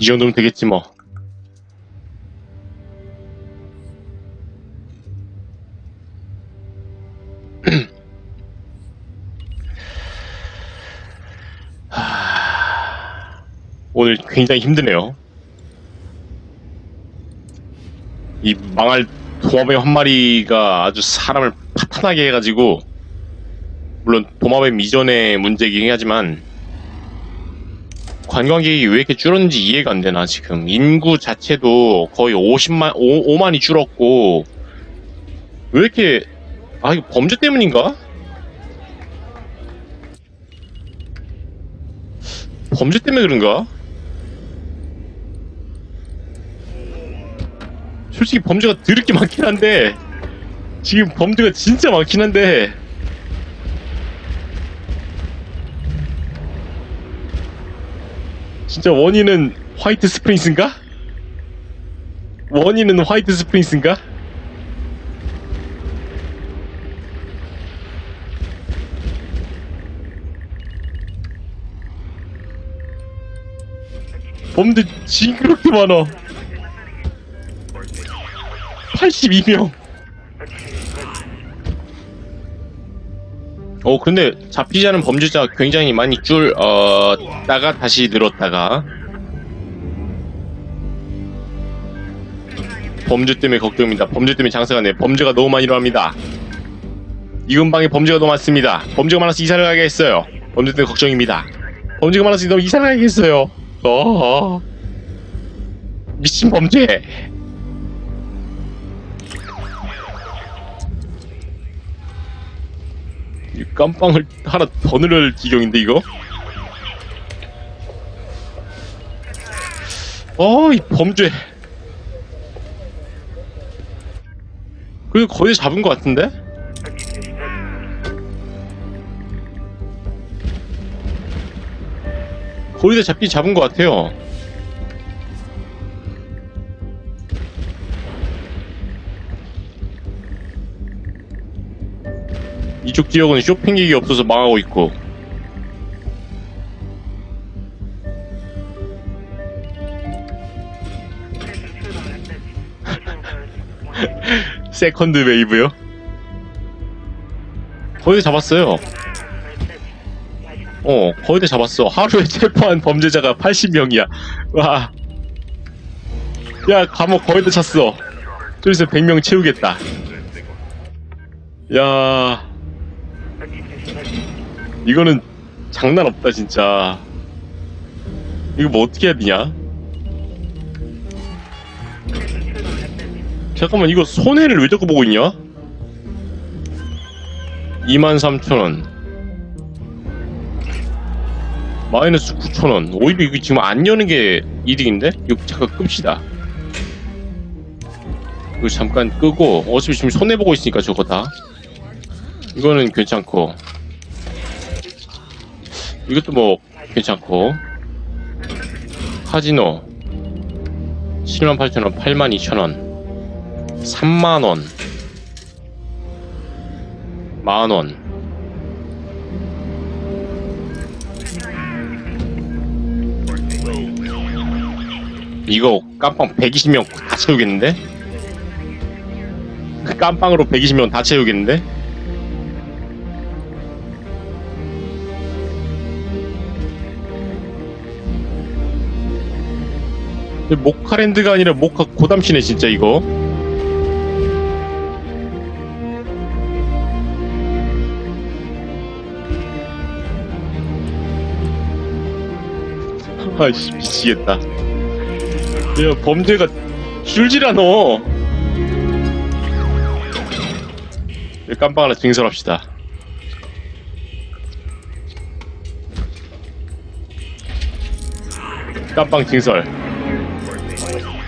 이 정도면 되겠지 뭐. 하... 오늘 굉장히 힘드네요. 이 망할 도마뱀 한 마리가 아주 사람을 파탄하게 해가지고 물론 도마뱀 이전의 문제이긴 하지만 관광객이 왜 이렇게 줄었는지 이해가 안 되나 지금 인구 자체도 거의 50만 5, 5만이 줄었고 왜 이렇게 아 이거 범죄 때문인가? 범죄 때문에 그런가? 솔직히 범죄가 드럽게 많긴 한데 지금 범죄가 진짜 많긴 한데 진짜 원인은 화이트 스프링스인가? 원인은 화이트 스프링스인가? 범죄 징그럽게 많아 82명 어 근데 잡히지 않은 범죄자 굉장히 많이 줄 어, 다가 다시 늘었다가 범죄 때문에 걱정입니다. 범죄 때문에 장사가 네 범죄가 너무 많이 일어납니다. 이 근방에 범죄가 너무 많습니다. 범죄가 많아서 이사를 가게 했어요. 범죄 때문에 걱정입니다. 범죄가 많아서 너무 이사를 가게 했어요. 어 미친 범죄. 이 깜빵을 하나 더 늘릴 지경인데 이거? 어, 이 범죄. 그래도 거의 잡은 것 같은데? 거의 다 잡긴 잡은 것 같아요. 이쪽 지역은 쇼핑객이 없어서 망하고 있고 세컨드 웨이브요? 거의 다 잡았어요. 어 거의 다 잡았어. 하루에 체포한 범죄자가 80명이야. 와. 야 감옥 거의 다 찼어. 좀 있으면 100명 채우겠다. 야. 이거는 장난 없다 진짜. 이거 뭐 어떻게 해야 되냐 잠깐만 이거 손해를 왜 자꾸 보고 있냐? 23,000원. 마이너스 9,000원. 오히려 이거 지금 안 여는 게 이득인데? 이거 잠깐 끕시다. 이거 잠깐 끄고 어차피 지금 손해보고 있으니까 저거 다. 이거는 괜찮고. 이것도 뭐 괜찮고. 카지노. 78,000원 82,000원 3만원 만원 이거 깜빵 120명 다 채우겠는데? 그 깜빵으로 120명 다 채우겠는데? 모카랜드가 아니라 모카 고담시네 진짜 이거 아이씨 미치겠다 야 범죄가 줄질 않아 이 깜빵 하나 증설합시다 깜빵 증설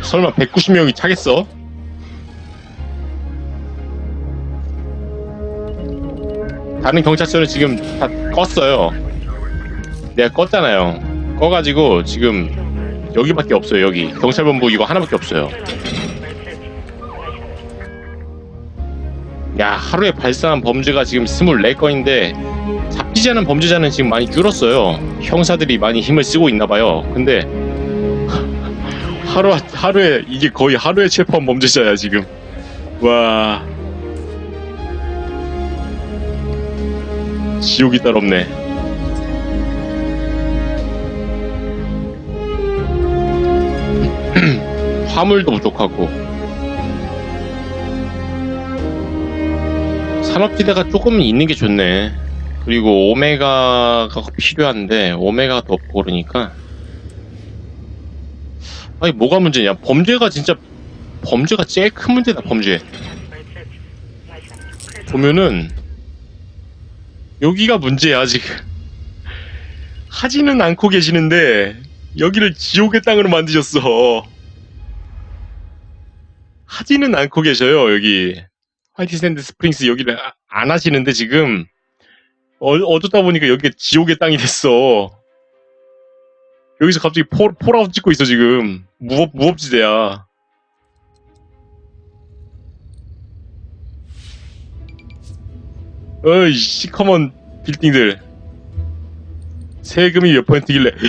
설마 190명이 차겠어? 다른 경찰서는 지금 다 껐어요. 내가 껐잖아요. 꺼가지고 지금 여기밖에 없어요. 여기 경찰본부 이거 하나밖에 없어요. 야 하루에 발생한 범죄가 지금 24건인데 잡히지 않은 범죄자는 지금 많이 줄었어요. 형사들이 많이 힘을 쓰고 있나봐요. 근데 하루 하루에 이게 거의 하루에 체포한 범죄자야 지금. 와. 지옥이 따로 없네. 화물도 부족하고 산업지대가 조금 있는 게 좋네. 그리고 오메가가 필요한데 오메가가 더 없고 그러니까 아니 뭐가 문제냐? 범죄가 진짜 범죄가 제일 큰 문제다 범죄. 보면은 여기가 문제야 지금. 하지는 않고 계시는데 여기를 지옥의 땅으로 만드셨어. 하지는 않고 계셔요 여기. 화이트 샌드 스프링스 여기를 아- 안 하시는데 지금 어, 어쩌다 보니까 여기가 지옥의 땅이 됐어. 여기서 갑자기 포, 폴아웃 찍고 있어 지금 무법 무법지대야. 어이 시커먼 빌딩들 세금이 몇 퍼센트길래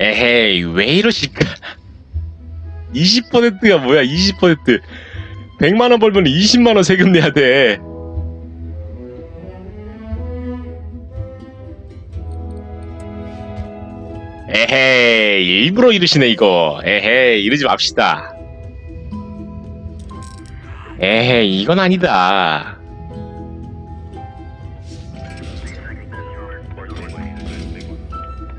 에헤이 왜 이러실까 20%가 뭐야? 20% 100만원 벌면 20만원 세금 내야 돼. 에헤이 일부러 이러시네 이거. 에헤이 이러지 맙시다. 에헤이 이건 아니다.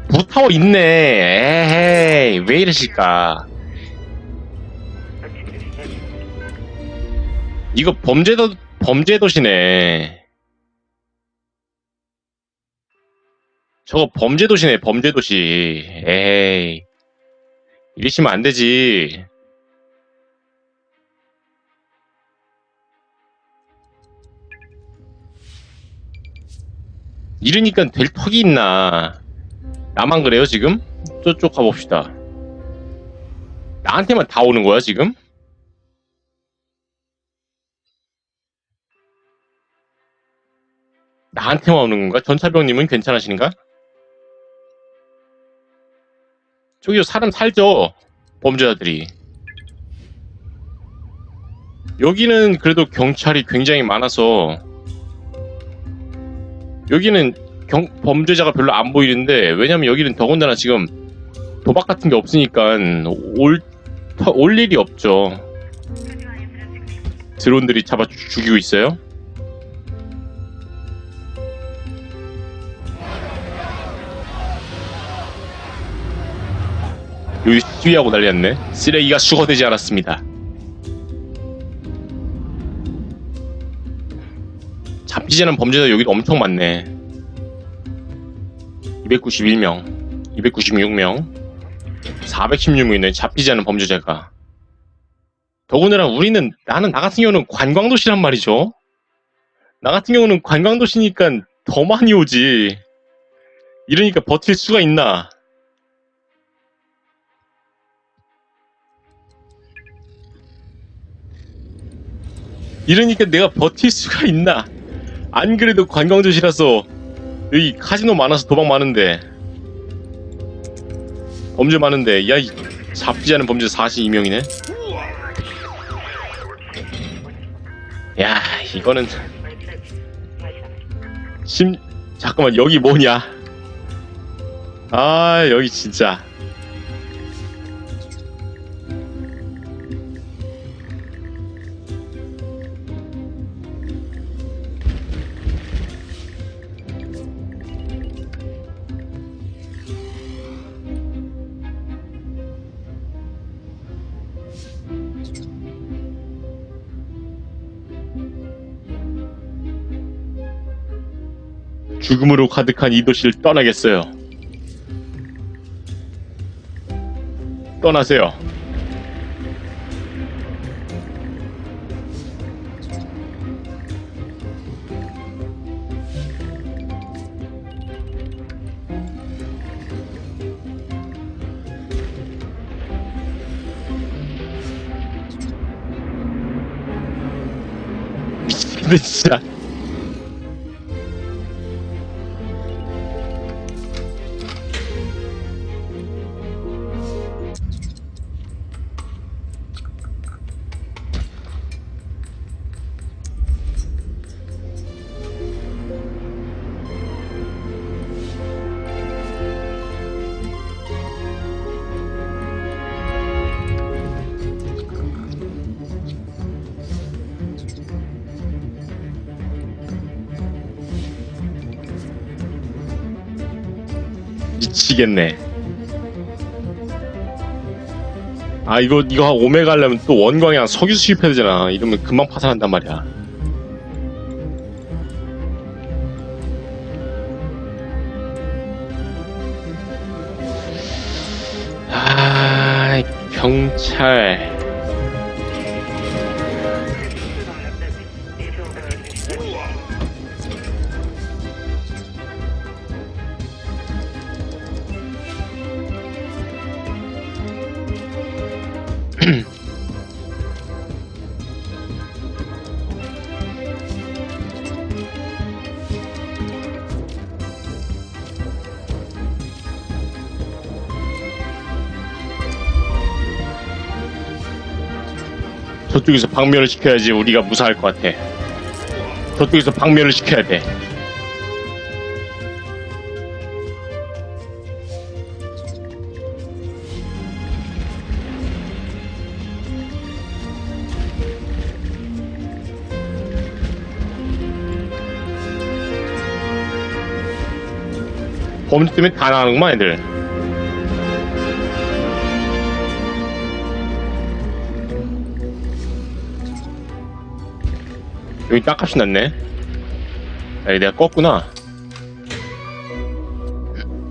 무타워 있네. 에헤이 왜 이러실까 이거 범죄도 범죄 도시네. 저거 범죄 도시네 범죄 도시. 에이. 이러시면 안 되지. 이러니까 될 턱이 있나? 나만 그래요 지금? 저쪽 가봅시다. 나한테만 다 오는 거야 지금? 나한테만 오는 건가? 전차병님은 괜찮으신가? 저기요 사람 살죠 범죄자들이 여기는 그래도 경찰이 굉장히 많아서 여기는 경- 범죄자가 별로 안 보이는데 왜냐면 여기는 더군다나 지금 도박 같은 게 없으니까 올, 터- 올 일이 없죠 드론들이 잡아 죽- 죽이고 있어요 여기 시위하고 난리났네. 쓰레기가 수거되지 않았습니다. 않은 범죄자 여기 엄청 많네. 291명, 296명, 416명이네. 잡히지 않은 범죄자가. 더군다나 우리는 나는 나 같은 경우는 관광도시란 말이죠. 나 같은 경우는 관광도시니까 더 많이 오지. 이러니까 버틸 수가 있나? 이러니까 내가 버틸 수가 있나? 안 그래도 관광도시라서 여기 카지노 많아서 도박 많은데 범죄 많은데 야 이, 잡히지 않은 범죄 42명이네. 야 이거는 심 잠깐만 여기 뭐냐? 아 여기 진짜 죽음으로 가득한 이 도시를 떠나겠어요. 떠나세요. 미치겠네 진짜. 미치겠네. 아 이거 이거 한 오메가 하려면 또 원광이 랑 석유 수입해야 되잖아. 이러면 금방 파산한단 말이야. 아 경찰. 저쪽에서 방면을 시켜야지 우리가 무사할 것 같아. 저쪽에서 방면을 시켜야 돼. 범죄 때문에 다 나가는구만 애들. 여기 땅값이 났네. 아, 내가 껐구나.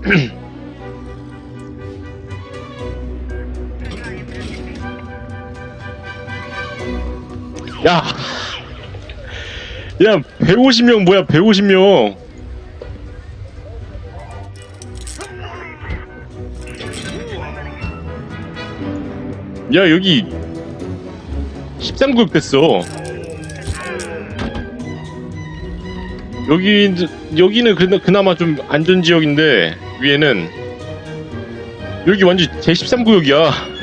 야! 야, 150명 뭐야, 150명. 야, 여기 13구역 됐어. 여기 여기는 그나, 그나마 좀 안전 지역인데 위에는 여기 완전 제 13 구역이야.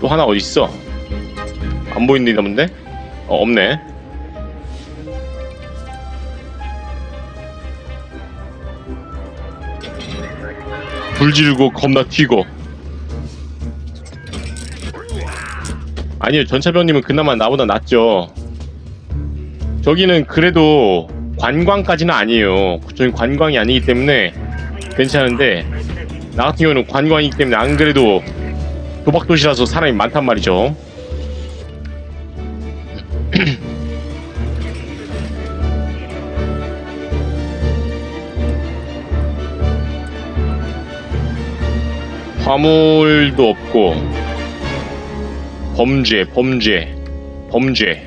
또 하나 어디 있어? 안 보이는데 본데? 어 없네. 불 지르고 겁나 튀고. 아니요 전차병님은 그나마 나보다 낫죠. 저기는 그래도 관광까지는 아니에요. 저는 관광이 아니기 때문에 괜찮은데 나 같은 경우는 관광이기 때문에 안 그래도 도박도시라서 사람이 많단 말이죠. 화물도 없고 범죄, 범죄, 범죄.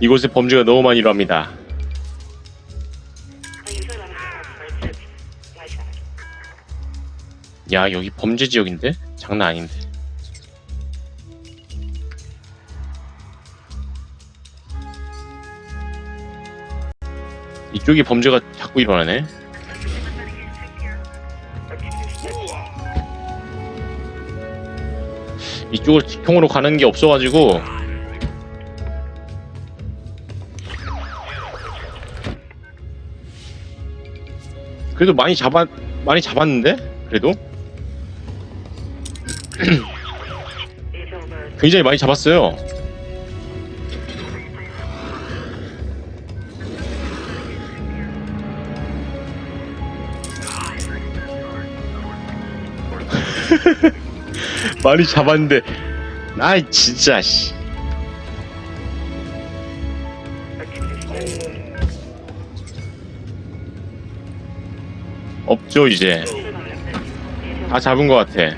이곳에 범죄가 너무 많이 일어납니다. 야, 여기 범죄 지역인데? 장난 아닌데. 이쪽이 범죄가 자꾸 일어나네. 이쪽으로 직통으로 가는 게 없어가지고 그래도 많이 잡았 많이 잡았는데 그래도 굉장히 많이 잡았어요. 많이 잡았는데. 아이 진짜 씨. 없죠 이제. 다 잡은 것 같아.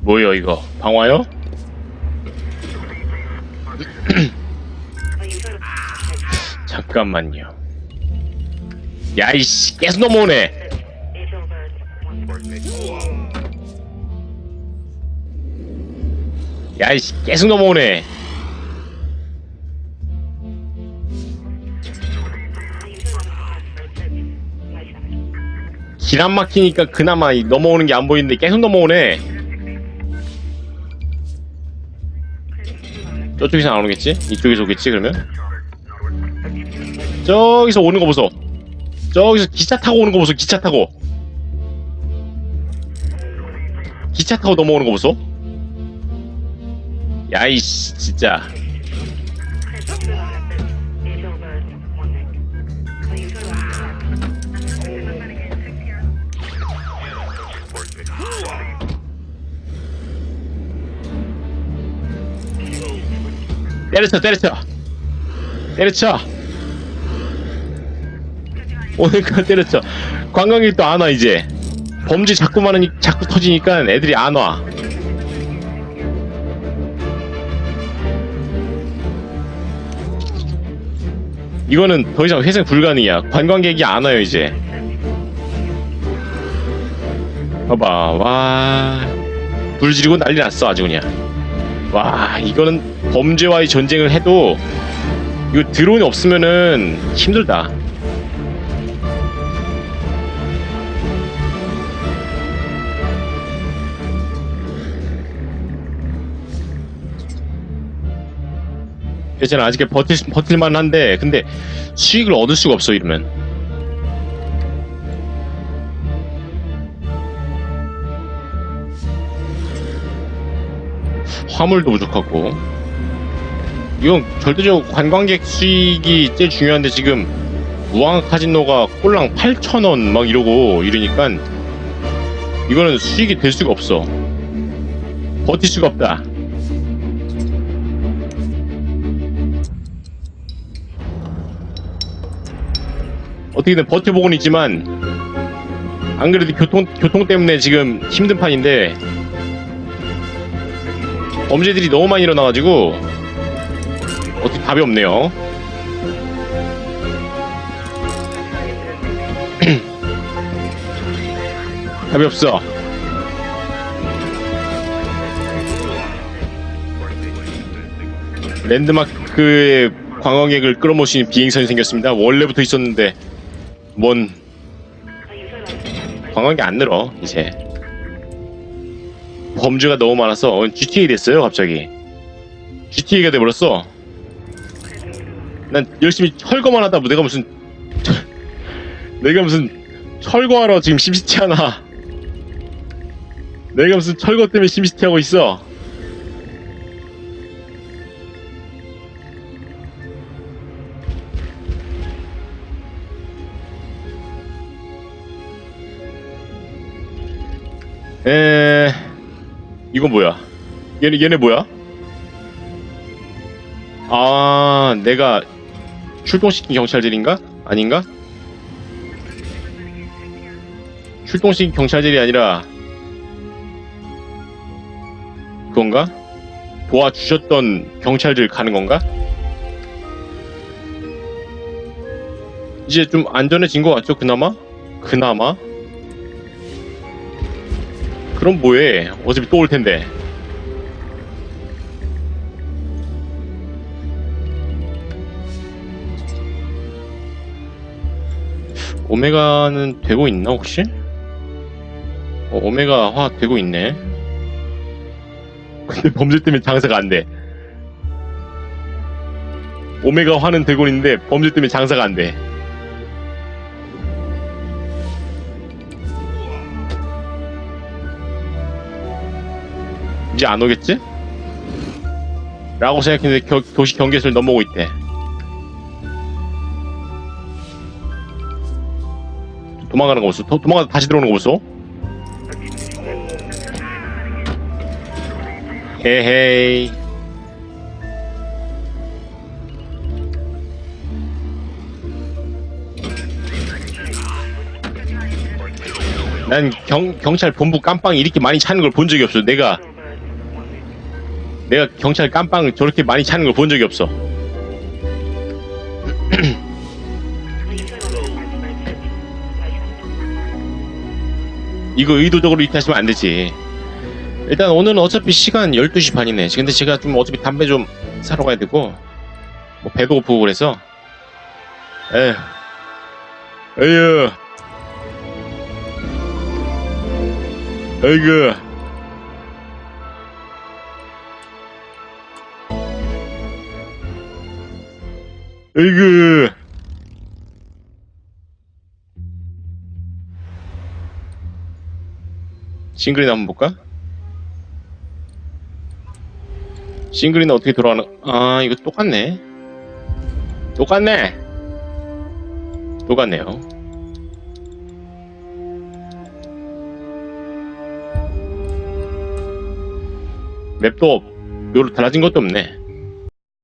뭐요 이거? 방화요? 잠깐만요 야 이씨 계속 넘어오네 야 이씨 계속 넘어오네 길 안 막히니까 그나마 이 넘어오는 게 안 보이는데 계속 넘어오네. 저쪽에서 안 오겠지? 이쪽에서 오겠지 그러면? 저기서 오는 거 보소. 저기서 기차 타고 오는 거 보소. 기차 타고. 기차 타고 넘어오는 거 보소. 야이씨 진짜. 때려쳐 때려쳐 때려쳐 오니까 때려쳐 관광객도 안와 이제. 범죄 자꾸 많으니 자꾸 터지니까 애들이 안 와. 이거는 더 이상 회생 불가능이야. 관광객이 안 와요 이제. 봐봐 와 불 지르고 난리 났어 아주 그냥. 와 이거는 범죄와의 전쟁을 해도 이거 드론이 없으면은 힘들다 괜찮아 아직 버틸, 버틸만 한데 근데 수익을 얻을 수가 없어 이러면. 화물도 부족하고. 이건 절대적으로 관광객 수익이 제일 중요한데 지금 무항 카지노가 꼴랑 8,000원 막 이러고 이러니까 이거는 수익이 될 수가 없어. 버틸 수가 없다 어떻게든 버텨보곤 있지만 안 그래도 교통 교통 때문에 지금 힘든 판인데 범죄들이 너무 많이 일어나가지고 어떻게 답이 없네요. 답이 없어. 랜드마크의 관광객을 있는 비행선이 생겼습니다. 원래부터 있었는데 뭔? 관광객 안 늘어 이제. 범죄가 너무 많아서 어, GTA 됐어요 갑자기. GTA가 돼버렸어. 난 열심히 철거만 하다 뭐 내가 무슨 내가 무슨 철거하러 지금 심시티 하나. 내가 무슨 철거 때문에 심시티 하고 있어 에 이건 뭐야? 얘네 얘네 뭐야? 아 내가 출동시킨 경찰들인가? 아닌가? 출동시킨 경찰들이 아니라 그건가? 도와주셨던 경찰들 가는 건가? 이제 좀 안전해진 것 같죠? 그나마? 그나마? 그럼 뭐해? 어차피 또 올 텐데. 오메가는 되고 있나 혹시? 어, 오메가 화 되고 있네. 근데 범죄 때문에 장사가 안 돼. 오메가 화는 되고 있는데 범죄 때문에 장사가 안 돼. 이제 안 오겠지? 라고 생각했는데 겨- 도시 경계선을 넘어오고 있대. 도망가는 거 보소. 도, 도망가다 다시 들어오는 거 보소. 헤헤이. 난 경, 경찰 본부 깜빵이 이렇게 많이 차는 걸 본 적이 없어. 내가 내가 경찰 깜빵 저렇게 많이 차는 걸 본 적이 없어. 이거 의도적으로 이렇게 하시면 안 되지. 일단 오늘은 어차피 시간 12시 반이네. 근데 제가 좀 어차피 담배 좀 사러 가야 되고, 뭐 배도 고프고 그래서, 에휴, 에휴. 아이고. 아이고. 싱글이나 한번 볼까? 싱글이는 어떻게 돌아가나? 아, 이거 똑같네. 똑같네. 똑같네요. 맵도 별로 달라진 것도 없네.